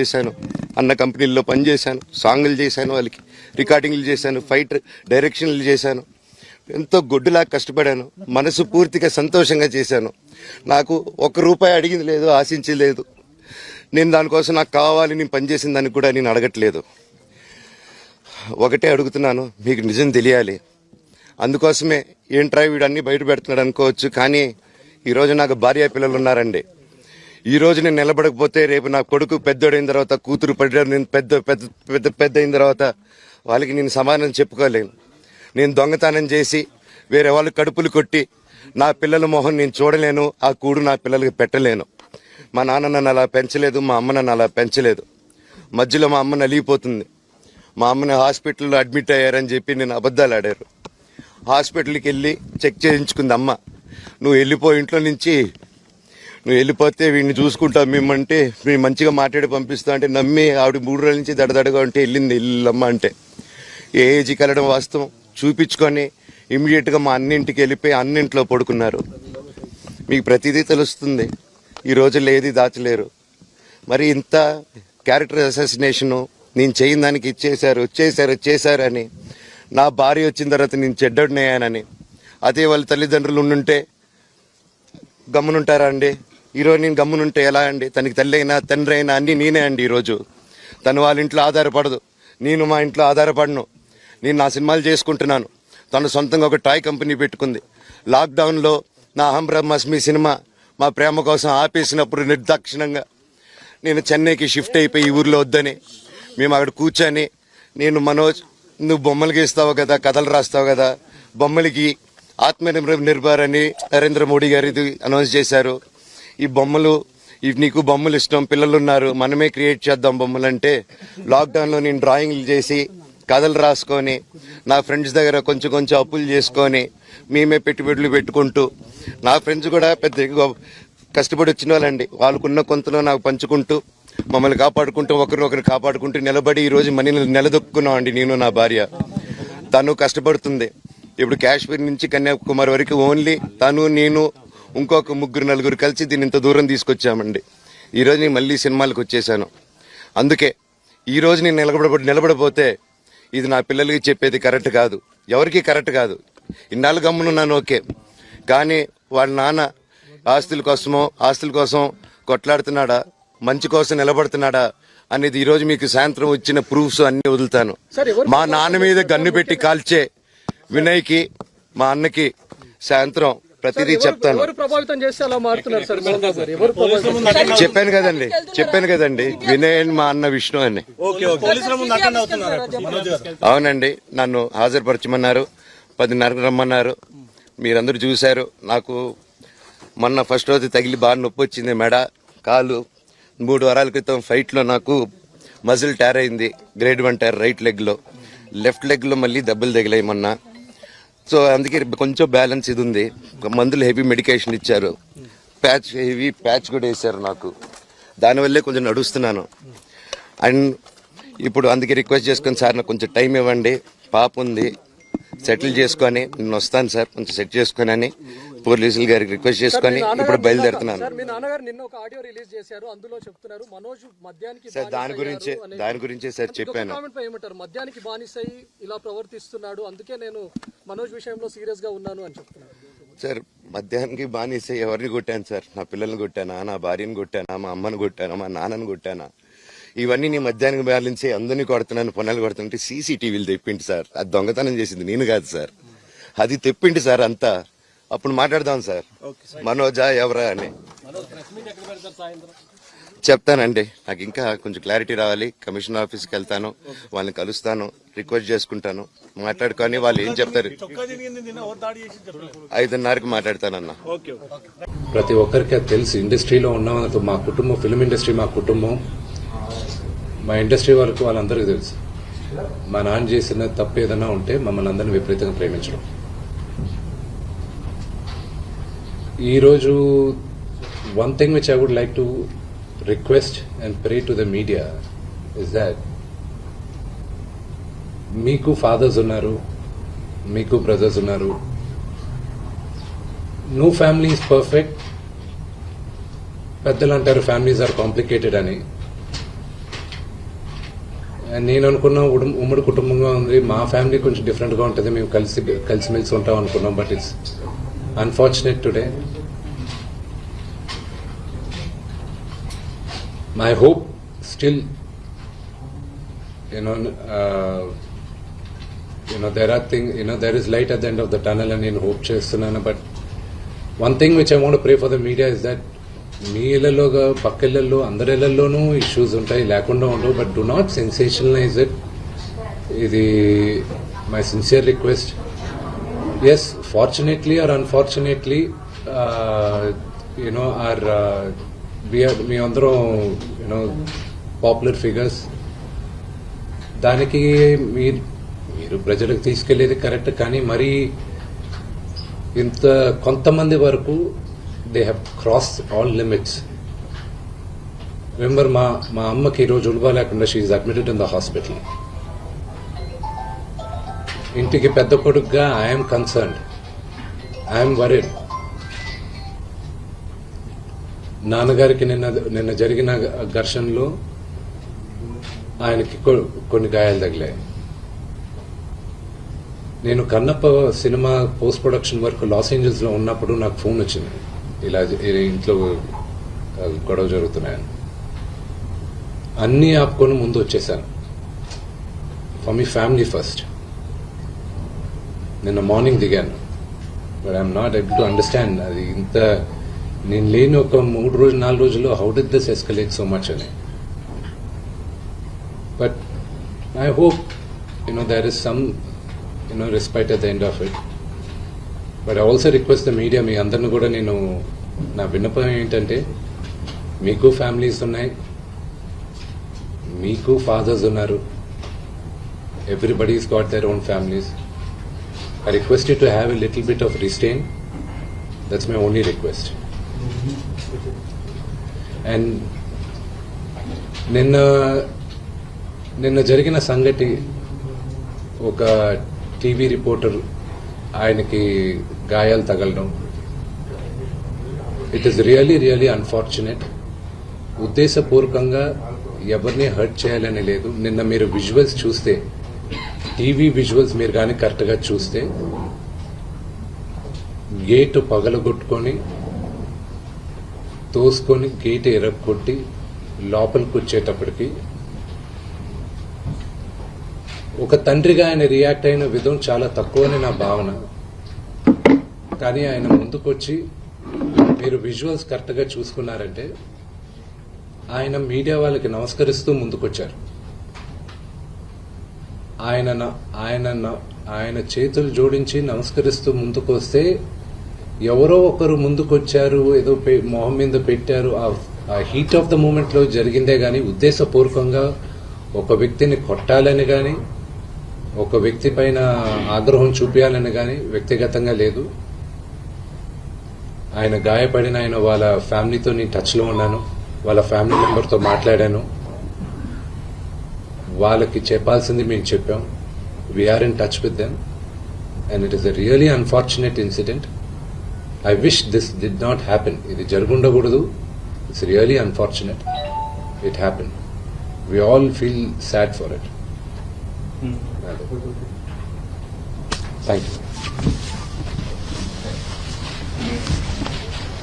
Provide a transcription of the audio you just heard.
చేశాను. అన్న కంపెనీల్లో పనిచేశాను. సాంగులు చేశాను వాళ్ళకి. రికార్డింగ్లు చేశాను. ఫైట్ డైరెక్షన్లు చేశాను. ఎంతో గొడ్డులా కష్టపడాను. మనసు పూర్తిగా సంతోషంగా చేశాను. నాకు ఒక్క రూపాయి అడిగింది లేదు ఆశించలేదు నేను దానికోసం నాకు కావాలి నేను పనిచేసిన దానికి కూడా నేను అడగట్లేదు. ఒకటే అడుగుతున్నాను మీకు నిజం తెలియాలి. అందుకోసమే ఏంట్రా వీడు అన్ని బయట పెడుతున్నాడు అనుకోవచ్చు కానీ ఈరోజు నాకు భార్య పిల్లలు ఉన్నారండి. ఈ రోజు నేను నిలబడకపోతే రేపు నా కొడుకు పెద్దోడైన తర్వాత కూతురు పడ్డాడు నేను పెద్ద పెద్ద పెద్ద పెద్ద అయిన తర్వాత వాళ్ళకి నేను సమాధానం చెప్పుకోలేను. నేను దొంగతనం చేసి వేరే వాళ్ళు కడుపులు కొట్టి నా పిల్లల మొహం నేను చూడలేను ఆ కూడు నా పిల్లలకి పెట్టలేను. మా నాన్న నన్ను అలా పెంచలేదు మా అమ్మ నన్ను అలా పెంచలేదు. మధ్యలో మా అమ్మ నలిగిపోతుంది. మా అమ్మని హాస్పిటల్లో అడ్మిట్ అయ్యారని చెప్పి నేను అబద్ధాలు ఆడారు. హాస్పిటల్కి వెళ్ళి చెక్ చేయించుకుంది అమ్మ. నువ్వు వెళ్ళిపో ఇంట్లో నుంచి నువ్వు వెళ్ళిపోతే వీడిని చూసుకుంటావు మేమంటే మేము మంచిగా మాట్లాడి పంపిస్తా అంటే నమ్మి ఆవిడ మూడు రోజుల నుంచి దడదడగా ఉంటే వెళ్ళింది వెళ్ళమ్మ అంటే. ఏ ఏజ్కి వెళ్ళడం వాస్తవం? చూపించుకొని ఇమీడియట్గా మా అన్నింటికి వెళ్ళిపోయి అన్నింట్లో పడుకున్నారు. మీకు ప్రతిదీ తెలుస్తుంది. ఈ రోజుల్లో ఏది దాచలేరు. మరి ఇంత క్యారెక్టర్ అసాసినేషను నేను చేయని దానికి ఇచ్చేశారు వచ్చేసారు చేశారని నా భార్య వచ్చిన తర్వాత నేను చెడ్డడినయ్యానని అదే వాళ్ళ తల్లిదండ్రులు ఉండుంటే గమ్మునుంటారా అండి? ఈరోజు నేను గమ్మునుంటే ఎలా అండి? తనకి తల్లి అయినా తండ్రి అయినా అన్నీ నేనే అండి ఈరోజు. తను వాళ్ళ ఇంట్లో ఆధారపడదు. నేను మా ఇంట్లో ఆధారపడను. నేను నా సినిమాలు చేసుకుంటున్నాను. తను సొంతంగా ఒక టాయ్ కంపెనీ పెట్టుకుంది. లాక్డౌన్లో నా అహం బ్రహ్మస్మి సినిమా మా ప్రేమ కోసం ఆపేసినప్పుడు నిర్దాక్షిణంగా నేను చెన్నైకి షిఫ్ట్ అయిపోయి ఈ ఊర్లో వద్దని మేము అక్కడ కూర్చొని నేను మనోజ్ నువ్వు బొమ్మలు గీస్తావు కదా కథలు రాస్తావు కదా బొమ్మలకి ఆత్మ నిర్భర్ అని నరేంద్ర మోడీ గారు ఇది అనౌన్స్ చేశారు. ఈ బొమ్మలు ఇవి నీకు బొమ్మలు ఇష్టం పిల్లలు ఉన్నారు మనమే క్రియేట్ చేద్దాం బొమ్మలు అంటే లాక్డౌన్లో నేను డ్రాయింగ్లు చేసి కథలు రాసుకొని నా ఫ్రెండ్స్ దగ్గర కొంచెం కొంచెం అప్పులు చేసుకొని మేమే పెట్టుబడులు పెట్టుకుంటూ నా ఫ్రెండ్స్ కూడా పెద్ద కష్టపడి వచ్చిన వాళ్ళండి. వాళ్ళకున్న కొంతలో నాకు పంచుకుంటూ మమ్మల్ని కాపాడుకుంటూ ఒకరినొకరు కాపాడుకుంటూ నిలబడి ఈరోజు మనీ నిలదొక్కున్నాం అండి నేను నా భార్య. తను కష్టపడుతుంది. ఇప్పుడు కాశ్మీర్ నుంచి కన్యాకుమారి వరకు ఓన్లీ తను నేను ఇంకొక ముగ్గురు నలుగురు కలిసి దీన్ని ఇంత దూరం తీసుకొచ్చామండి. ఈ రోజు నేను మళ్ళీ సినిమాలకు వచ్చేసాను అందుకే ఈ రోజు నేను నిలబడ నిలబడపోతే ఇది నా పిల్లలకి చెప్పేది కరెక్ట్ కాదు. ఎవరికి కరెక్ట్ కాదు. ఇన్నాళ్ళు గమ్మునున్నాను ఓకే. కానీ వాళ్ళ నాన్న ఆస్తుల కోసమో ఆస్తుల కోసం కొట్లాడుతున్నాడా? మంచి కోసం నిలబడుతున్నాడా? అనేది ఈ రోజు మీకు సాయంత్రం వచ్చిన ప్రూఫ్స్ అన్ని వదులుతాను. మా నాన్న మీద గన్ను పెట్టి కాల్చే వినయ్కి మా అన్నకి సాయంత్రం ప్రతిదీ చెప్తాను. చెప్పాను కదండి చెప్పాను కదండి. వినయ్ మా అన్న విష్ణు అని. Okay okay. పోలీసుల ముందు అటెండ్ అవుతున్నారు. మనోజ్ గారు. అవునండి నన్ను హాజరుపరచమన్నారు పదిన్నరకు రమ్మన్నారు. మీరందరూ చూశారు నాకు మొన్న ఫస్ట్ రోజు తగిలి బాగా నొప్పి వచ్చింది మెడ కాలు. మూడు వారాల క్రితం ఫైట్లో నాకు మజిల్ టైర్ అయింది గ్రేడ్ వన్ టైర్ రైట్ లెగ్లో. లెఫ్ట్ లెగ్లో మళ్ళీ దెబ్బలు తగిలాయి మొన్న. సో అందుకే కొంచెం బ్యాలెన్స్ ఇది ఉంది. మందులు హెవీ మెడికేషన్ ఇచ్చారు. ప్యాచ్ హెవీ ప్యాచ్ కూడా వేశారు నాకు. దానివల్లే కొంచెం నడుస్తున్నాను. అండ్ ఇప్పుడు అందుకే రిక్వెస్ట్ చేసుకొని సార్ నాకు కొంచెం టైం ఇవ్వండి. పాప ఉంది. సెటిల్ చేసుకొని నేను వస్తాను సార్. కొంచెం సెట్ చేసుకొని అని. పోలీసులు గారికి రిక్వెస్ట్ చేసుకొని ఇప్పుడు బయలుదేరుతున్నాను. సార్ మీ నాన్నగారు నిన్న ఒక ఆడియో రిలీజ్ చేశారు. అందులో చెప్తున్నారు మనోజ్ మద్యానికి సార్ దాని గురించే దాని గురించే సార్ చెప్పాను. మద్యానికి బానిసై ఇలా ప్రవర్తిస్తున్నాడు అందుకే నేను మనోజ్ విషయంలో సీరియస్గా ఉన్నాను అని చెప్తున్నారు. సార్ మధ్యాహ్నానికి బానిసే ఎవరిని కొట్టాను సార్? నా పిల్లల్ని కొట్టానా? నా భార్యను కొట్టానా? మా అమ్మని కొట్టానా? మా నాన్నని కొట్టానా? ఇవన్నీ నీ మధ్యాహ్నం బ్యాలెన్స్ అందరినీ కొడుతున్నాను పొన్నాలు కొడుతుంటే సీసీటీవీలు తెప్పిండి సార్. అది దొంగతనం చేసింది నేను కాదు సార్. అది తెప్పిండి సార్ అంతా. అప్పుడు మాట్లాడదాం సార్. మనోజా ఎవరా అని. చెప్తానండి. నాకు ఇంకా కొంచెం క్లారిటీ రావాలి. కమిషనర్ ఆఫీస్కి వెళ్తాను. వాళ్ళని కలుస్తాను. రిక్వెస్ట్ చేసుకుంటాను. మాట్లాడుకొని వాళ్ళు ఏం చెప్తారు? ఐదున్నరకి మాట్లాడతానన్నా. ప్రతి ఒక్కరికి అది తెలుసు. ఇండస్ట్రీలో ఉన్నామన్నతో మా కుటుంబం ఫిల్మ్ ఇండస్ట్రీ మా కుటుంబం. మా ఇండస్ట్రీ వాళ్ళకు వాళ్ళందరికీ తెలుసు. మా నాన్న చేసిన తప్పు ఏదైనా ఉంటే మమ్మల్ని అందరిని విపరీతంగా ప్రేమించడం. ఈరోజు one thing which I would like to request and pray to the media is that మీకు ఫాదర్స్ ఉన్నారు మీకు బ్రదర్స్ ఉన్నారు. నో ఫ్యామిలీ ఈజ్ పర్ఫెక్ట్ పెద్దలు అంటారు ఫ్యామిలీస్ ఆర్ కాంప్లికేటెడ్ అని. అండ్ నేను అనుకున్న ఉమ్మడి కుటుంబంగా ఉంది. మా ఫ్యామిలీ కొంచెం డిఫరెంట్గా ఉంటుంది. మేము కలిసి కలిసిమెలిసి ఉంటాం అనుకున్నాం but it's unfortunate today my hope still you know you know there are thing you know there is light at the end of the tunnel అని నేను హోప్ చేస్తున్నాను. But one thing I want to pray for the media is that మీ ఇళ్ళలో పక్క ఇళ్ళలో అందరి ఇళ్ళలోనూ issues ఉంటాయి. లేకుండా ఉండవు. But do not sensationalize it ఇది my sincere request yes fortunately or unfortunately you know or మీ అందరం యూనో పాపులర్ ఫిగర్స్ దానికి మీరు మీరు ప్రజలకు తీసుకెళ్ళేది కరెక్ట్ కానీ మరీ ఇంత కొంతమంది వరకు they have cross all limits remember మా మా అమ్మకి ఈరోజు ఉల్వా లేకుండా she admitted in the hospital ఇంటికి పెద్ద కొడుకుగా ఐఎమ్ కన్సర్న్డ్ ఐఎమ్ వరీడ్ నాన్నగారికి నిన్న నిన్న జరిగిన ఘర్షణలో ఆయనకి కొ- కొన్ని గాయాలు తగిలాయి. నేను Kannappa cinema post production work Los ఏంజల్స్లో ఉన్నప్పుడు నాకు ఫోన్ వచ్చింది. ఇలా ఇంట్లో గొడవ జరుగుతున్నాయని. అన్నీ ఆపుకొని ముందు వచ్చేసాను. ఫర్ మీ ఫ్యామిలీ ఫస్ట్ నిన్న మార్నింగ్ దిగాను. But I'm not able to understand అది ఇంత నేను లేని ఒక మూడు రోజులు నాలుగు రోజుల్లో how did this escalate so much అని. But I hope you know there is some you know respect at the end of it but I also request the media మీ అందరిని కూడా నేను నా విన్నపం ఏంటంటే మీకు ఫ్యామిలీస్ ఉన్నాయి మీకు ఫాదర్స్ ఉన్నారు everybody's got their own families I request you to have a little bit of restrain that's my only request and నిన్న నిన్న జరిగిన సంగతి ఒక టీవీ రిపోర్టర్ ఆయనకి గాయాలు తగలడం. It is really really unfortunate ఉద్దేశపూర్వకంగా ఎవరిని హర్ట్ చేయాలని లేదు. నిన్న మీరు విజువల్స్ చూస్తే టీవీ విజువల్స్ మీరు కానీ కరెక్ట్గా చూస్తే గేటు పగలగొట్టుకొని తోసుకొని గేట్ ఎరగొట్టి లోపలికి వచ్చేటప్పటికి ఒక తండ్రిగా ఆయన రియాక్ట్ అయిన విధం చాలా తక్కువని నా భావన. కానీ ఆయన ముందుకొచ్చి మీరు విజువల్స్ కరెక్ట్గా చూసుకున్నారంటే ఆయన మీడియా వాళ్ళకి నమస్కరిస్తూ ముందుకొచ్చారు. ఆయన ఆయనన్న ఆయన ఆయన చేతులు జోడించి నమస్కరిస్తూ ముందుకొస్తే ఎవరో ఒకరు ముందుకొచ్చారు ఏదో మొహం మీద పెట్టారు. ఆ హీట్ ఆఫ్ ద మూమెంట్లో జరిగిందే గాని ఉద్దేశపూర్వకంగా ఒక వ్యక్తిని కొట్టాలని గాని ఒక వ్యక్తి పైన ఆగ్రహం చూపించాలని గాని వ్యక్తిగతంగా లేదు. ఆయన గాయపడిన ఆయన వాళ్ళ ఫ్యామిలీతో నేను టచ్లో ఉన్నాను. వాళ్ళ ఫ్యామిలీ మెంబర్తో మాట్లాడాను. వాళ్ళకి చెప్పాల్సింది మేము చెప్పాం. We're in touch with them and it is a really unfortunate incident I wish this did not happen ఇది జరుగుండకూడదు. It's really unfortunate it happen we all feel sad for it thank you అంటే ఆ, మ- విష్ణు గారు, అంటే sir Manoj మీరు చేసిన పోలీసులు అబద్ధం- నోటీస్ కూడా ఇచ్చారు కదా సార్ మీరు ఎప్పుడు హాజరవుతున్నారు అసలు ఏంటి? కోర్టులో కూడా పిటిషన్ చేసిన